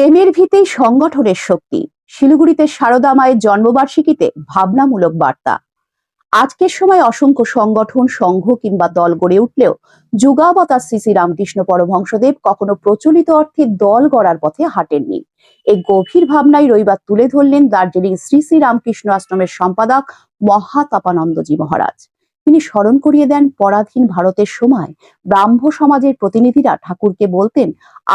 প্রেমের ভিতেই সংগঠনের শক্তি। শিলিগুড়িতে সারদা মায়ের জন্মবার্ষিকীতে ভাবনামূলক বার্তা। আজকের সময় অসংখ্য সংগঠন, সংঘ কিংবা দল গড়ে উঠলেও যুগাবতার শ্রী শ্রী রামকৃষ্ণ পরমহংসদেব কখনো প্রচলিত অর্থে দল গড়ার পথে হাঁটেননি। এই গভীর ভাবনাই রবিবার তুলে ধরলেন দার্জিলিং শ্রী শ্রী রামকৃষ্ণ আশ্রমের সম্পাদক মহাতাপানন্দজি মহারাজ। তিনি স্মরণ করিয়ে দেন পরাধীন ভারতের সময়। ব্রাহ্ম সমাজের প্রতিনিধিরা ঠাকুরকে বলতেন,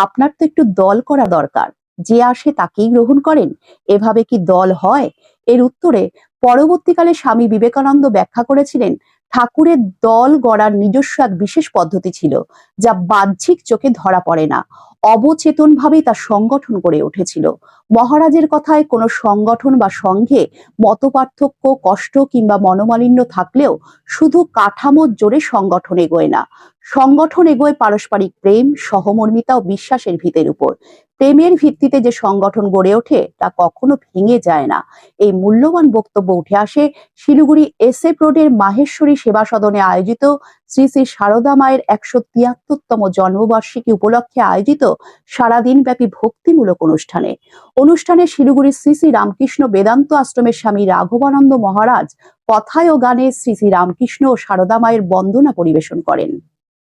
আপনার তো একটু দল করা দরকার। যে আসে তাকেই গ্রহণ করেন। এভাবে কি দল হয়? এর উত্তরে, পরবর্তীকালে স্বামী বিবেকানন্দ ব্যাখ্যা করেছিলেন ঠাকুরের দল গড়ার নিজস্ব এক বিশেষ পদ্ধতি ছিল, যা বাহ্যিক চোখে ধরা পড়ে না। অবচেতন ভাবেই তা সংগঠন করে উঠেছিল। মহারাজের কথায় কোনো সংগঠন বা সংঘে মতপার্থক্য, কষ্ট কিংবা মনোমালিন্য থাকলেও শুধু কাঠামোর জোরে সংগঠন এগোয় না। সংগঠন এগোয় পারস্পরিক প্রেম, সহমর্মিতা ও বিশ্বাসের ভিতের উপর। প্রেমের ভিত্তিতে যে সংগঠন গড়ে ওঠে, তা কখনো ভেঙে যায় না। এই মূল্যবান বক্তব্য উঠে আসে শিলিগুড়ি এসএফ রোডের মাহেশ্বরী সেবা সদনে আয়োজিত শ্রী শ্রী সারদা মায়ের একশো তিয়াত্তরতম জন্মবার্ষিকী উপলক্ষে আয়োজিত সারাদিন ব্যাপী ভক্তিমূলক অনুষ্ঠানে। অনুষ্ঠানে শিলিগুড়ি শ্রী শ্রী রামকৃষ্ণ বেদান্ত আশ্রমের স্বামী রাঘবানন্দ মহারাজ কথায় ও গানে শ্রী শ্রী রামকৃষ্ণ ও সারদা মায়ের বন্দনা পরিবেশন করেন।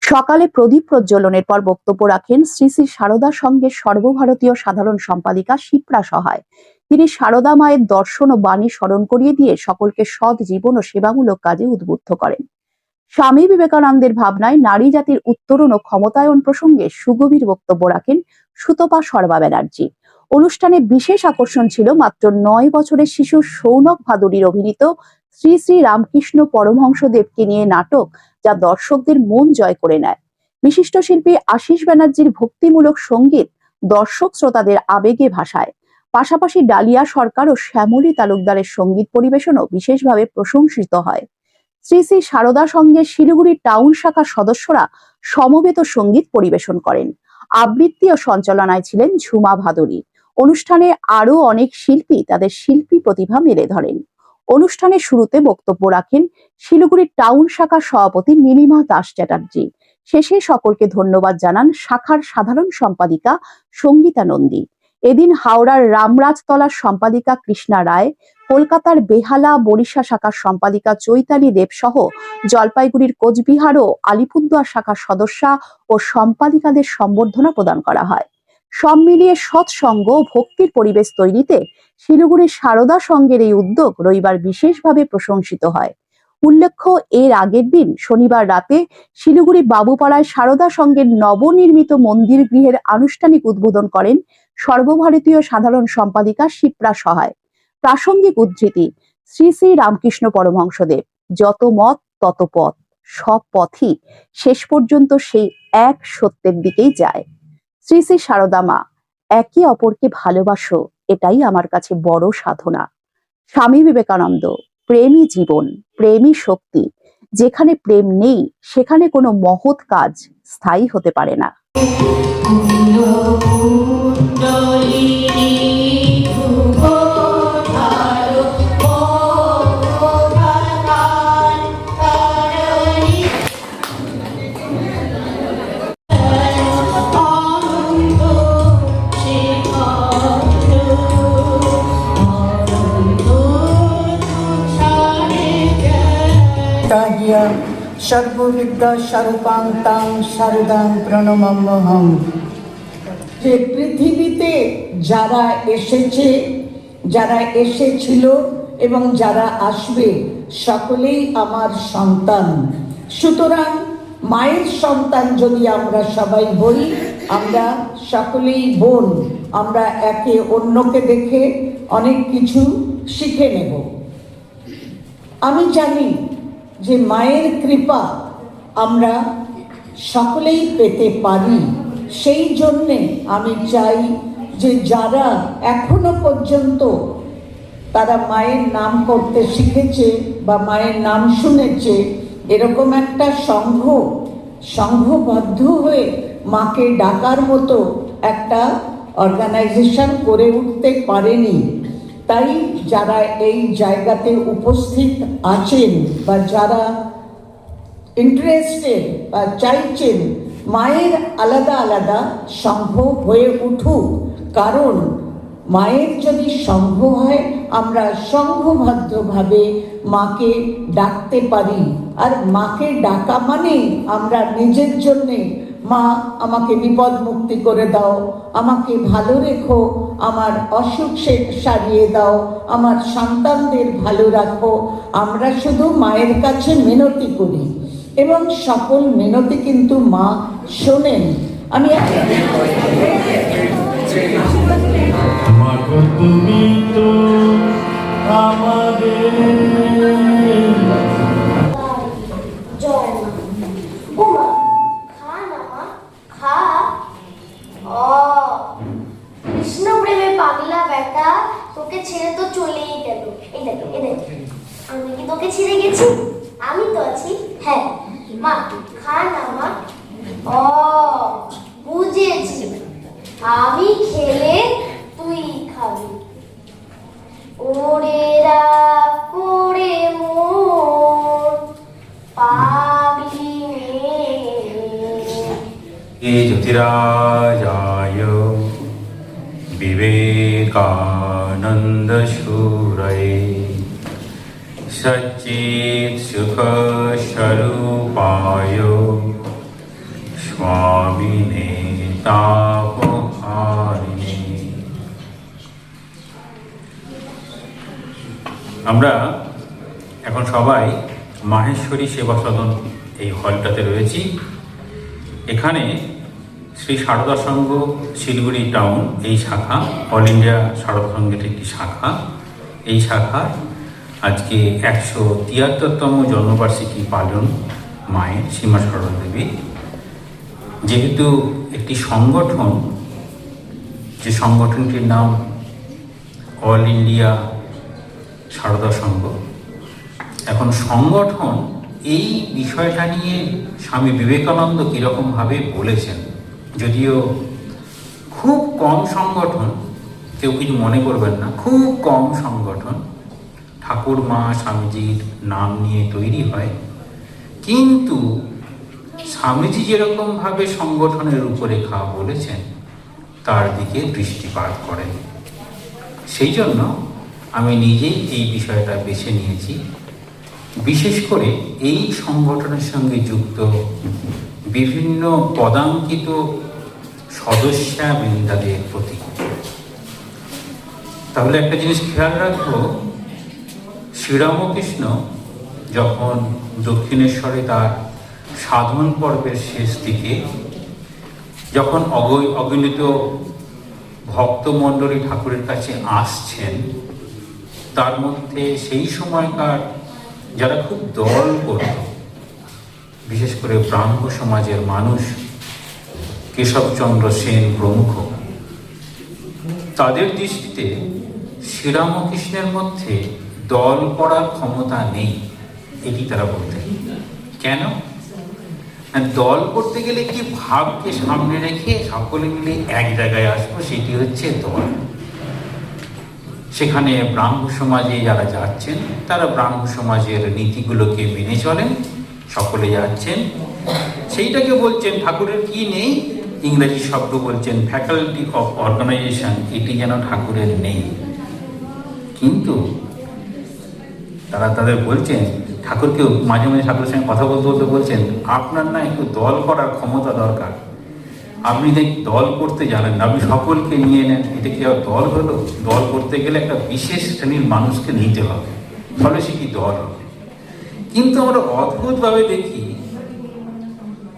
সকালে প্রদীপ প্রজ্বলনের পর বক্তব্য রাখেন শ্রী শ্রী সারদা সঙ্গের সর্বভারতীয় সাধারণ সম্পাদিকা শিপ্রা সহায়। তিনি সারদা মায়ের দর্শন ও বাণী স্মরণ করিয়ে দিয়ে সকলকে সৎ জীবন ও সেবামূলক কাজে উদ্বুদ্ধ করেন। স্বামী বিবেকানন্দের ভাবনায় নারী জাতির উত্তরণ ও ক্ষমতায়ন প্রসঙ্গে সুগভীর বক্তব্য রাখেন সুতপা সর্বা ব্যানার্জি। অনুষ্ঠানে বিশেষ আকর্ষণ ছিল মাত্র নয় বছরের শিশু সৌনক ভাদুরীর অভিনীত শ্রী শ্রী রামকৃষ্ণ পরমহংসদেবকে নিয়ে নাটক যা দর্শকদের মন জয় করে নেয়। বিশিষ্ট শিল্পী আশিস ব্যানার্জির ভক্তিমূলক সংগীত দর্শক শ্রোতাদের আবেগে ভাসায়। পাশাপাশি ডালিয়া সরকার ও শ্যামলী তালুকদারের সংগীত পরিবেশনও বিশেষভাবে প্রশংসিত হয়। শ্রী শ্রী সারদা সঙ্গে শিলিগুড়ি টাউন শাখার সদস্যরা সমবেত সংগীত পরিবেশন করেন। আবৃত্তি ও সঞ্চালনায় ছিলেন ঝুমা ভাদুরী। অনুষ্ঠানে আরও অনেক শিল্পী তাদের শিল্পী প্রতিভা মেলে ধরেন। অনুষ্ঠানের শুরুতে বক্তব্য রাখেন শিলিগুড়ি টাউন শাখার সভাপতি নীলিমা দাস চ্যাটার্জি। শেষে সকলকে ধন্যবাদ জানান শাখার সাধারণ সম্পাদিকা সঙ্গীতা নন্দী। এদিন হাওড়ার রামরাজতলার সম্পাদিকা কৃষ্ণা রায়, কলকাতার বেহালা বরিশা শাখার সম্পাদিকা চৈতালি দেব সহ জলপাইগুড়ির কোচবিহার ও আলিপুরদুয়ার শাখার সদস্যা ও সম্পাদিকাদের সম্বর্ধনা প্রদান করা হয়। সব মিলিয়ে সৎসঙ্গ ও ভক্তির পরিবেশ তৈরিতে শিলিগুড়ির সারদা সংঘের এই উদ্যোগ রবিবার বিশেষভাবে প্রশংসিত হয়। উল্লেখ্য, এর আগের দিন শনিবার রাতে শিলিগুড়ি বাবুপাড়ায় সারদা সংঘের নবনির্মিত মন্দির গৃহের আনুষ্ঠানিক উদ্বোধন করেন সর্বভারতীয় সাধারণ সম্পাদিকা শিপ্রা সহায়। প্রাসঙ্গিক উদ্ধৃতি, শ্রী শ্রী রামকৃষ্ণ পরমহংসদেব। যত মত, তত পথ। সব পথই শেষ পর্যন্ত সেই এক সত্যের দিকেই যায়। শ্রী শ্রী সারদা মা, একে অপরকে ভালোবাসো, এটাই আমার কাছে বড় সাধনা। স্বামী বিবেকানন্দ প্রেমই জীবন প্রেমই শক্তি, যেখানে প্রেম নেই, সেখানে কোনো মহৎ কাজ স্থায়ী হতে পারে না। যে পৃথিবীতে যারা এসেছে, যারা এসেছিল এবং যারা আসবে, সকলেই আমার সন্তান। সুতরাং মায়ের সন্তান যদি আমরা সবাই হই, আমরা সকলেই বোন। আমরা একে অন্যকে দেখে অনেক কিছু শিখে নেব। আমি জানি যে মায়ের কৃপা আমরা সকলেই পেতে পারি। সেই জন্যে আমি চাই যে যারা এখনও পর্যন্ত তারা মায়ের নাম করতে শিখেছে বা মায়ের নাম শুনেছে, এরকম একটা সংঘ, সংঘবদ্ধ হয়ে মাকে ডাকার মতো একটা অর্গানাইজেশন করে উঠতে পারেনি। তাই যারা এই জায়গাতে উপস্থিত আছেন বা যারা ইন্টারেস্টেড বা চাইছেন মায়ের আলাদা আলাদা সংঘ হয়ে উঠুক। কারণ মায়ের যদি সংঘ হয়, আমরা সংঘবদ্ধভাবে মাকে ডাকতে পারি। আর মাকে ডাকা মানে আমরা নিজের জন্যে, মা, আমাকে বিপদ মুক্তি করে দাও, আমাকে ভালো রেখো, আমার অসুখ সারিয়ে দাও, আমার সন্তানদের ভালো রাখো। আমরা শুধু মায়ের কাছে মিনতি করি। এবং সকল মিনতি কিন্তু মা শোনেন। আমি তুমি আমি খেলে তুই খাবি। ওরে রা করে মন বিবেকানন্দ সুরে সচিত সুখ স্বরূপায় আমরা এখন সবাই মাহেশ্বরী সেবা সদন এই হলটাতে রয়েছি। এখানে শ্রী সারদা সংঘ শিলিগুড়ি টাউন এই শাখা, অল ইন্ডিয়া সারদা সংঘের একটি শাখা। এই শাখা আজকে একশো তিয়াত্তরতম জন্মবার্ষিকী পালন মায়ের সীমা সরদা দেবী। যেহেতু একটি সংগঠন, যে সংগঠনটির নাম অল ইন্ডিয়া সারদা সংঘ। এখন সংগঠন এই বিষয়টা নিয়ে স্বামী বিবেকানন্দ কীরকমভাবে বলেছেন, যদিও খুব কম সংগঠন, কেউ কিছু মনে করবেন না, খুব কম সংগঠন ঠাকুর মা স্বামীজির নাম নিয়ে তৈরি হয়। কিন্তু স্বামীজি যেরকমভাবে সংগঠনের রূপরেখা বলেছেন, তার দিকে দৃষ্টিপাত করেন। সেই জন্য আমি নিজেই এই বিষয়টা বেছে নিয়েছি। বিশেষ করে এই সংগঠনের সঙ্গে যুক্ত বিভিন্ন পদাঙ্কিত সদস্যা বৃন্দাদের প্রতি। তাহলে একটা জিনিস খেয়াল রাখব শ্রীরামকৃষ্ণ যখন দক্ষিণেশ্বরে তার সাধন পর্বের শেষ দিকে যখন অগৈ অগণিত ভক্তমণ্ডলী ঠাকুরের কাছে আসছেন তার মধ্যে সেই সময়কার যারা খুব দল করত, বিশেষ করে ব্রাহ্ম সমাজের মানুষ, কেশবচন্দ্র সেন প্রমুখ, তাদের দৃষ্টিতে শ্রীরামকৃষ্ণের মধ্যে দল করার ক্ষমতা নেই, এটি তারা বলতেন। কেন? দল করতে গেলে কি ভাবকে সামনে রেখে সকলে মিলে এক জায়গায় আসব, সেটি হচ্ছে দল। সেখানে ব্রাহ্ম সমাজে যারা যাচ্ছেন, তারা ব্রাহ্ম সমাজের নীতিগুলোকে মেনে চলেন, সকলে যাচ্ছেন। সেইটাকে বলছেন ঠাকুরের কি নেই? ইংরেজি শব্দ বলছেন ফ্যাকাল্টি অফ অর্গানাইজেশন এটি যেন ঠাকুরের নেই। কিন্তু তারা তাদের বলছেন, ঠাকুরকেও মাঝে মাঝে ঠাকুরের সঙ্গে কথা বলতে বলতে বলছেন, আপনার না একটু দল করার ক্ষমতা দরকার। আপনি দেখ দল করতে জানেন আপনি সকলকে নিয়ে নেন। এটা কি আর দল হলো? দল করতে গেলে একটা বিশেষ শ্রেণির মানুষকে নিতে হবে। ফলে সে কি দল হবে? কিন্তু আমরা অদ্ভুতভাবে দেখি,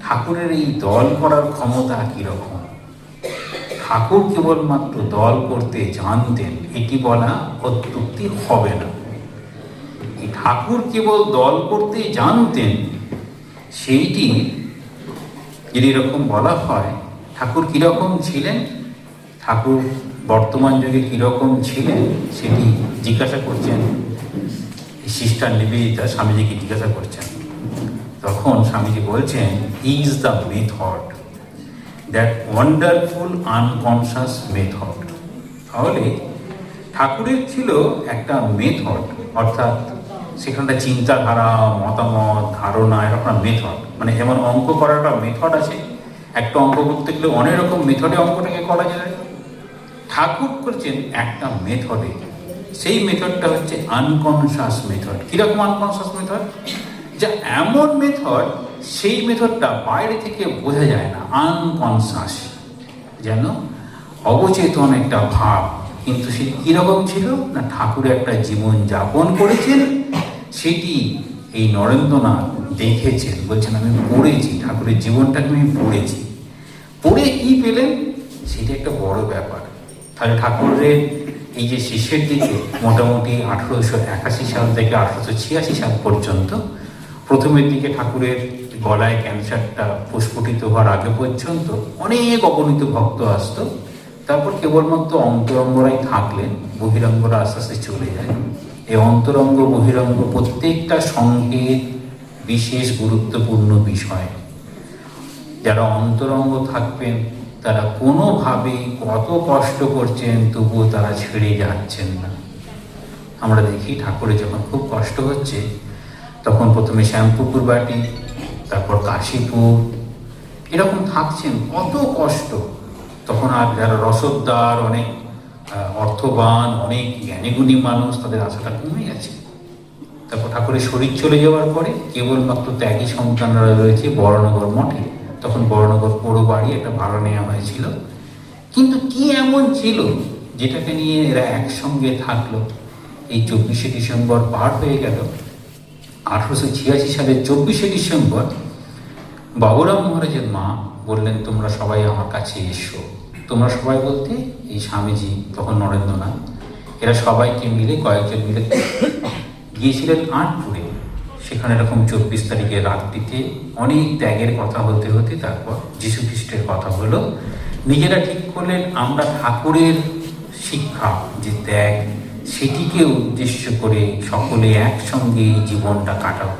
ঠাকুরের এই দল করার ক্ষমতা কীরকম? ঠাকুর কেবলমাত্র দল করতে জানতেন, এটি বলা অত্যুক্তি হবে না। ঠাকুর কেবল দল করতে জানতেন, সেইটি যদি এরকম বলা হয় ঠাকুর কীরকম ছিলেন? ঠাকুর বর্তমান যুগে কীরকম ছিলেন সেটি জিজ্ঞাসা করছেন সিস্টার নিবেদিতা স্বামীজিকে জিজ্ঞাসা করছেন। তখন স্বামীজি বলছেন is the method that wonderful unconscious method তাহলে ঠাকুরের ছিল একটা মেথড অর্থাৎ সেখানটা চিন্তাধারা, মতামত, ধারণা, এরকম মেথড মানে যেমন অঙ্ক করাটা মেথড আছে একটা অঙ্ক করতে গেলে অনেক রকম মেথডে অঙ্কটাকে করা যায়। ঠাকুর করছেন একটা মেথডে সেই মেথডটা হচ্ছে আনকনসাস মেথড কীরকম আনকনসাস মেথড যা এমন মেথড সেই মেথডটা বাইরে থেকে বোঝা যায় না আনকনসাস যেন অবচেতন একটা ভাব। কিন্তু সে কীরকম ছিল? না ঠাকুর একটা জীবন যাপন করেছেন, সেটি এই নরেন্দ্রনাথ দেখেছেন। বলছেন, আমি পড়েছি, ঠাকুরের জীবনটাকে আমি পড়েছি। পড়ে কি পেলেন? সেটা একটা বড় ব্যাপার। তাহলে ঠাকুরের এই যে শেষের দিকে মোটামুটি আঠেরোশো একাশি সাল থেকে আঠেরোশো ছিয়াশি সাল পর্যন্ত, প্রথমের দিকে ঠাকুরের গলায় ক্যান্সারটা প্রস্ফুটিত হওয়ার আগে পর্যন্ত অনেক অগণিত ভক্ত আসতো। তারপর কেবলমাত্র অন্তরঙ্গরাই থাকলেন, বহিরঙ্গরা আস্তে আস্তে চলে যায়। এই অন্তরঙ্গ, বহিরঙ্গ প্রত্যেকটা সঙ্গের বিশেষ গুরুত্বপূর্ণ বিষয়। যারা অন্তরঙ্গ থাকবেন, তারা কোনোভাবে কত কষ্ট করছেন তবুও তারা ছেড়ে যাচ্ছেন না। আমরা দেখি ঠাকুরের যখন খুব কষ্ট হচ্ছে, তখন প্রথমে শ্যামপুকুর বাটি তারপর কাশীপুর এরকম থাকছেন কত কষ্ট। তখন আর যারা রসদদার, অনেক অর্থবান, অনেক জ্ঞানীগুণী মানুষ, তাদের আশাটা কমে গেছে। তারপর ঠাকুরের শরীর চলে যাওয়ার পরে কেবলমাত্র ত্যাগী সন্তানরা রয়েছে বড়নগর মঠে তখন বড়নগর পৌর বাড়ি, একটা ভাড়া নেওয়া হয়েছিল। কিন্তু কি এমন ছিল যেটাকে নিয়ে এরা একসঙ্গে থাকল? এই চব্বিশে ডিসেম্বর পার হয়ে গেল। আঠারোশো ছিয়াশি সালের চব্বিশে ডিসেম্বর বাবুরাম মহারাজের মা বললেন, তোমরা সবাই আমার কাছে এসো। তোমরা সবাই বলতে, এই স্বামীজি, তখন নরেন্দ্রনাথ। এরা সবাইকে মিলে কয়েকজন মিলে গিয়েছিলেন আটপুরে। সেখানে এরকম চব্বিশ তারিখের রাত্রিতে অনেক ত্যাগের কথা হতে হতে তারপর যীশু খ্রিস্টের কথা হলো। নিজেরা ঠিক করলেন, আমরা ঠাকুরের শিক্ষা, যে ত্যাগ, সেটিকে উদ্দেশ্য করে সকলে একসঙ্গে জীবনটা কাটাবো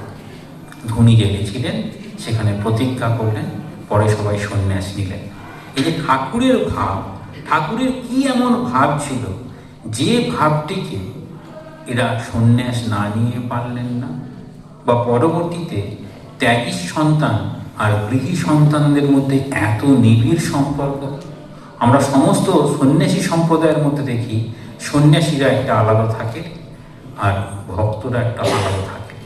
ধনী জেগেছিলেন সেখানে প্রতিজ্ঞা করলেন, পরে সবাই সন্ন্যাস নিলেন। এই যে ঠাকুরের ভাব, ঠাকুরের কি এমন ভাব ছিল? যে ভাবটিকে এরা সন্ন্যাস না নিয়ে পারলেন না। বা পরবর্তীতে ত্যাগী সন্তান আর গৃহী সন্তানদের মধ্যে এত নিবিড় সম্পর্ক। আমরা সমস্ত সন্ন্যাসী সম্প্রদায়ের মধ্যে দেখি, সন্ন্যাসীরা একটা আলাদা থাকে আর ভক্তরা একটা আলাদা থাকে।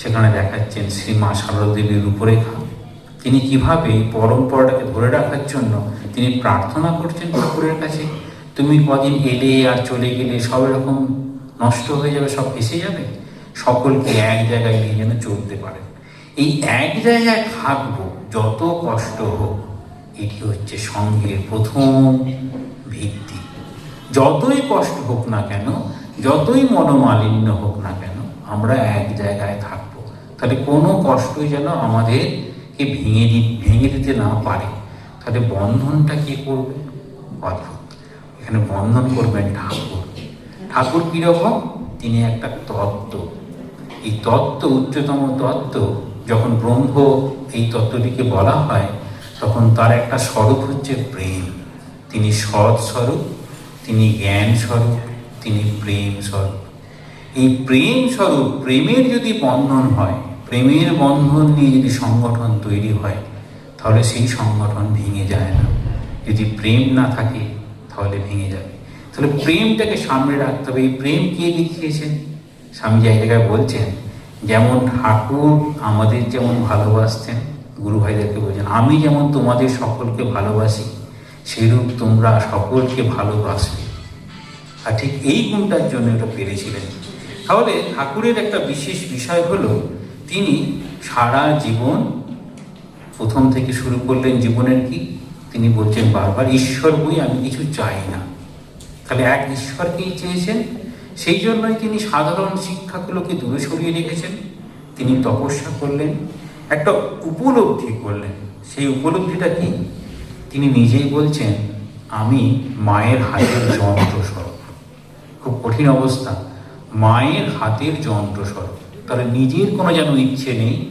সেখানে দেখাচ্ছেন শ্রীমা সারদা দেবীর রূপরেখা। তিনি কীভাবে পরম্পরাটাকে ধরে রাখার জন্য তিনি প্রার্থনা করছেন ঠাকুরের কাছে, তুমি কদিন এলে আর চলে গেলে সব এরকম নষ্ট হয়ে যাবে, সব এসে যাবে? সকলকে এক জায়গায় নিয়ে যেন চলতে পারে। এই এক জায়গায় থাকব, যত কষ্ট হোক, এটি হচ্ছে সঙ্গের প্রথম ভিত্তি। যতই কষ্ট হোক না কেন, যতই মনোমালিন্য হোক না কেন, আমরা এক জায়গায় থাকব। তাহলে কোনো কষ্টই যেন আমাদেরকে ভেঙে দি, ভেঙে দিতে না পারে। তাহলে বন্ধনটা কে করবে? অদ্ভুত। এখানে বন্ধন করবেন ঠাকুর। ঠাকুর কীরকম তিনি একটা তত্ত্ব। এই তত্ত্ব, উচ্চতম তত্ত্ব যখন ব্রহ্ম এই তত্ত্বটিকে বলা হয়, তখন তার একটা স্বরূপ হচ্ছে প্রেম। তিনি সৎ স্বরূপ তিনি জ্ঞান স্বরূপ তিনি প্রেম স্বরূপ এই প্রেম স্বরূপ প্রেমের যদি বন্ধন হয়, প্রেমের বন্ধন নিয়ে যদি সংগঠন তৈরি হয়, তাহলে সেই সংগঠন ভেঙে যায় না। যদি প্রেম না থাকে, তাহলে ভেঙে যাবে। তাহলে প্রেমটাকে সামনে রাখতে হবে। এই প্রেম কে দেখিয়েছেন? স্বামী জায়গায় বলছেন, যেমন ঠাকুর আমাদের যেমন ভালোবাসতেন, গুরু ভাইদেরকে বলছেন, আমি যেমন তোমাদের সকলকে ভালোবাসি সেরূপ তোমরা সকলকে ভালোবাসবে। আর ঠিক এই গুণটার জন্য এটা পেরেছিলেন। তাহলে ঠাকুরের একটা বিশেষ বিষয় হলো, তিনি সারা জীবন প্রথম থেকে শুরু করলেন জীবনের কি? তিনি বলছেন বারবার, ঈশ্বর বই আমি কিছু চাই না। তাহলে এক ঈশ্বরকেই চেয়েছেন সেই জন্যই তিনি সাধারণ শিক্ষাগুলোকে দূরে সরিয়ে রেখেছেন। তিনি তপস্যা করলেন, একটা উপলব্ধি করলেন। সেই উপলব্ধিটা কি? তিনি নিজেই বলছেন, আমি মায়ের হাতের যন্ত্রস্বরূপ খুব কঠিন অবস্থা। মায়ের হাতের যন্ত্রস্বরূপ তার নিজের কোনো যেন ইচ্ছে নেই।